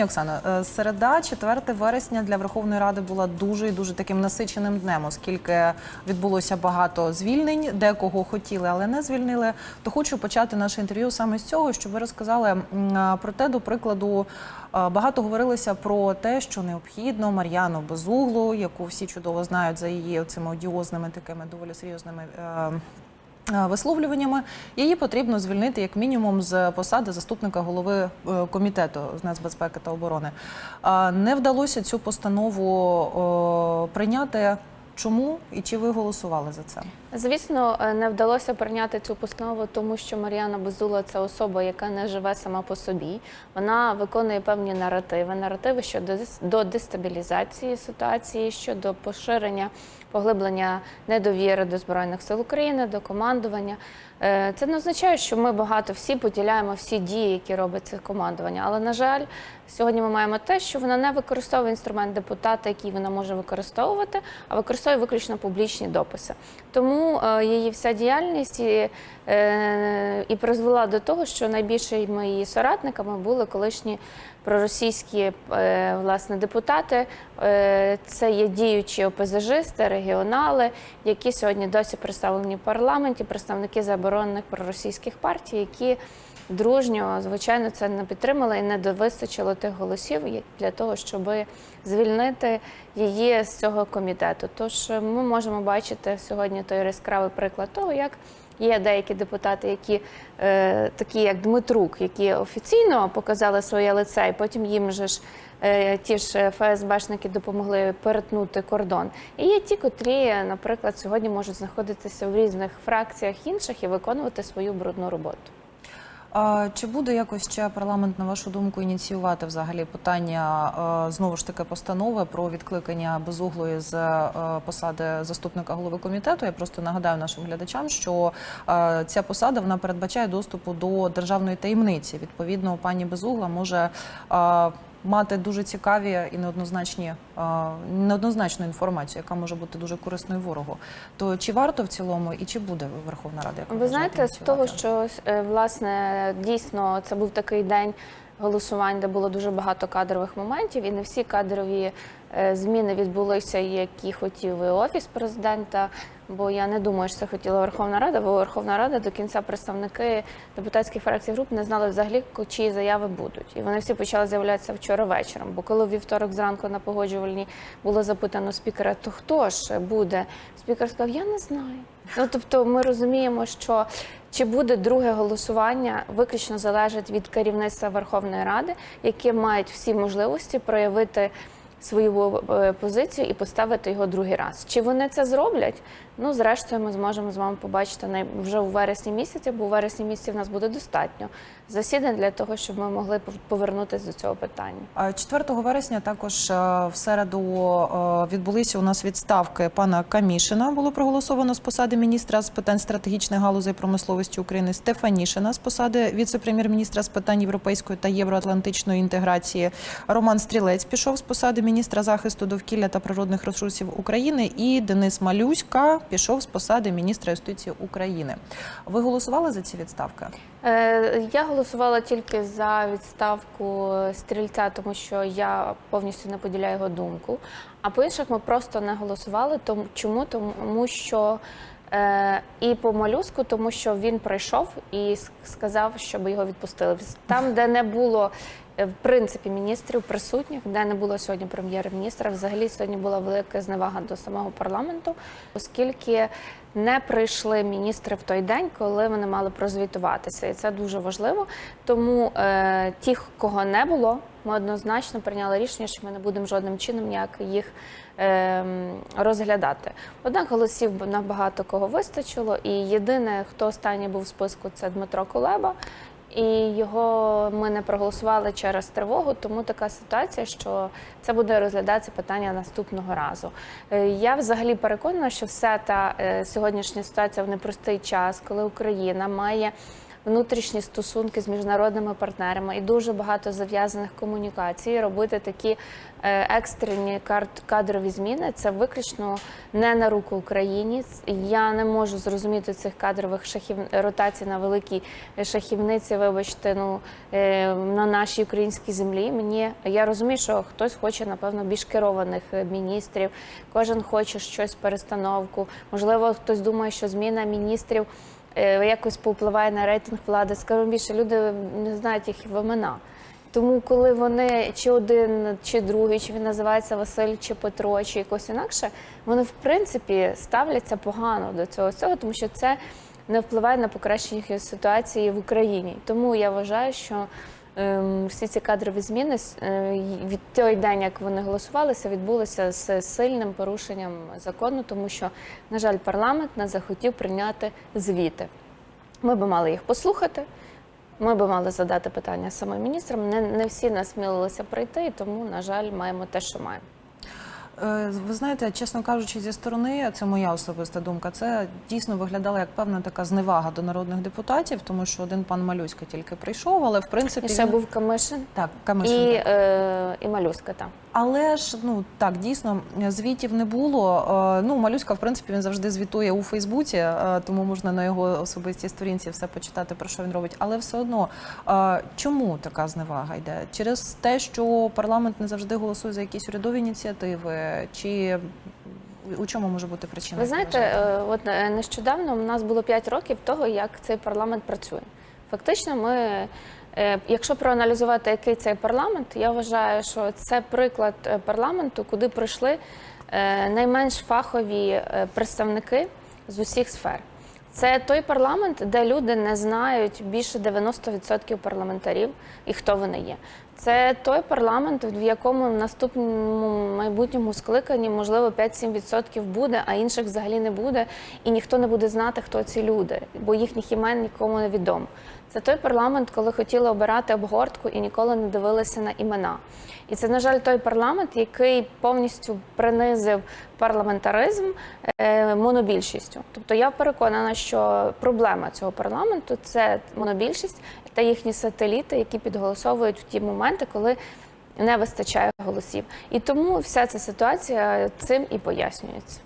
Пані Оксано, е, середа, 4 вересня для Верховної Ради була дуже і дуже таким насиченим днем, оскільки відбулося багато звільнень, декого хотіли, але не звільнили. То хочу почати наше інтерв'ю саме з цього, щоб ви розказали про те, до прикладу. Багато говорилося про те, що необхідно Мар'яну Безуглу, яку всі чудово знають за її цими одіозними такими доволі серйозними е, е, висловлюваннями. Її потрібно звільнити як мінімум з посади заступника голови е, комітету з нацбезпеки та оборони. Не вдалося цю постанову прийняти. Чому і чи ви голосували за це? Звісно, е, не вдалося прийняти цю постанову, тому що Мар'яна Безула це особа, яка не живе сама по собі. Вона виконує певні наративи, наративи щодо до дестабілізації ситуації, щодо поширення, поглиблення недовіри до збройних сил України, до командування. Е, Це не означає, що ми багато всі поділяємо всі дії, які робить це командування. Але на жаль, сьогодні ми маємо те, що вона не використовує інструмент депутата, який вона може використовувати, а використовує виключно публічні дописи. Тому е, її вся діяльність і, е, і призвела до того, що найбільшими її соратниками були колишні проросійські е, власне депутати. Це є діючі опезажисти, регіонали, які сьогодні досі представлені в парламенті, представники заборонених проросійських партій, які дружньо, звичайно, це не підтримали і не довистачило тих голосів для того, щоб звільнити її з цього комітету. Тож е, ми можемо бачити сьогодні той яскравий приклад того, як Є деякі депутати, які е, такі як Дмитрук, які офіційно показали своє лице, і потім їм же ж е, ті ж ФСБшники допомогли перетнути кордон. І є ті, котрі, наприклад, сьогодні можуть знаходитися в різних фракціях інших і виконувати свою брудну роботу. Чи буде якось ще парламент, на вашу думку, ініціювати взагалі питання е, знову ж таки постанови про відкликання безуглої з е, посади заступника голови комітету? Я просто нагадаю нашим глядачам, що е, ця посада вона передбачає доступу до державної таємниці. Відповідно, пані Безугла може мати дуже цікаві і неоднозначні неоднозначну інформацію, яка може бути дуже корисною ворогу. То чи варто в цілому і чи буде Верховна Рада? як Ви знаєте, з того, що е, власне дійсно це був такий день голосувань, де було дуже багато кадрових моментів, і не всі кадрові е, зміни відбулися, які хотів і офіс президента. Бо я не думаю, що це хотіла Верховна Рада, бо Верховна Рада до кінця представники депутатських фракцій груп не знали взагалі, чиї заяви будуть. І вони всі почали з'являтися вчора вечором. Бо коли вівторок зранку на погоджувальній було запитано спікера, то хто ж буде? Спікер сказав, я не знаю. Ну тобто, ми розуміємо, що чи буде друге голосування, виключно залежить від керівництва Верховної Ради, які мають всі можливості проявити свою е, позицію і поставити його другий раз. Чи вони це зроблять? Ну, зрештою, ми зможемо з вами побачити вже у вересні місяці, бо у вересні місяці в нас буде достатньо засідань для того, щоб ми могли пов- повернутися до цього питання. А 4 вересня також е, в середу е, відбулися у нас відставки пана Камішина. Було проголосовано з посади міністра з питань стратегічних галузей промисловості України Стефанішина з посади віце-прем'єр-міністра з питань європейської та євроатлантичної інтеграції. Роман Стрілець пішов з посади міністра захисту довкілля та природних ресурсів України. І Денис Малюська пішов з посади міністра юстиції України. Ви голосували за ці відставки? Е, Я голосувала тільки за відставку стрільця, тому що я повністю не поділяю його думку. А по інших ми просто не голосували. Тому чому? Тому що і по молюску, тому що він прийшов і сказав, щоб його відпустили. Там, де не було. е, В принципі, міністрів присутніх, де не було сьогодні прем'єр-міністра, взагалі сьогодні була велика зневага до самого парламенту, оскільки не прийшли міністри в той день, коли вони мали прозвітуватися, і це дуже важливо. Тому е, ті, кого не було, ми однозначно прийняли рішення, що ми не будемо жодним чином ніяк їх е, розглядати. Однак голосів набагато кого вистачило, і єдине, хто останній був в списку, це Дмитро Кулеба. І його ми не проголосували через тривогу, тому така ситуація, що це буде розглядатися питання наступного разу. Е, Я взагалі переконана, що вся та е, сьогоднішня ситуація в непростий час, коли Україна має внутрішні стосунки з міжнародними партнерами і дуже багато зав'язаних комунікацій. Робити такі е, екстрені кадрові зміни це виключно не на руку Україні. Я не можу зрозуміти цих кадрових шахів ротацій на великій шахівниці. Вибачте, ну е, на нашій українській землі. Мені я розумію, що хтось хоче напевно більш керованих е, міністрів. Кожен хоче щось перестановку. Можливо, хтось думає, що зміна міністрів якось повпливає на рейтинг влади. Скажу більше, люди не знають їх в імена. Тому, коли вони чи один, чи другий, чи він називається Василь, чи Петро, чи якось інакше, вони в принципі ставляться погано до цього всього, тому що це не впливає на покращення ситуації в Україні. Тому я вважаю, що всі ці кадрові зміни е, від той день, як вони голосувалися, відбулися з сильним порушенням закону, тому що, на жаль, парламент не захотів прийняти звіти. Ми би мали їх послухати. Ми би мали задати питання саме міністрам. Не, не всі насмілилися прийти, тому, на жаль, маємо те, що маємо. Е, Ви знаєте, чесно кажучи, зі сторони, це моя особиста думка. Це дійсно виглядало як певна така зневага до народних депутатів, тому що один пан Малюська тільки прийшов, але в принципі І ще він- був Камишин так, Камишин, і, так. е, і Малюська там. Але ж ну так дійсно звітів не було. Е, Ну малюська, в принципі, він завжди звітує у Фейсбуці, е, тому можна на його особистій сторінці все почитати про що він робить. Але все одно чому така зневага йде? Через те, що парламент не завжди голосує за якісь урядові ініціативи, чи у чому може бути причина? Ви знаєте, е, от е, нещодавно у нас було 5 років того, як цей парламент працює. Фактично, ми, е, якщо проаналізувати, який цей парламент, я вважаю, що це приклад парламенту, куди прийшли найменш фахові представники з усіх сфер. Це той парламент, де люди не знають більше 90% парламентарів і хто вони є. Це той парламент, в якому в наступному майбутньому скликанні можливо 5-7% буде, а інших взагалі не буде, і ніхто не буде знати, хто ці люди, бо їхніх імен нікому не відомо. Це той парламент, коли хотіли обирати обгортку і ніколи не дивилися на імена. І це, на жаль, той парламент, який повністю принизив парламентаризм е, монобільшістю. Тобто я переконана, що проблема цього парламенту це монобільшість та їхні сателіти, які підголосовують в ті моменти, коли не вистачає голосів. І тому вся ця ситуація цим і пояснюється.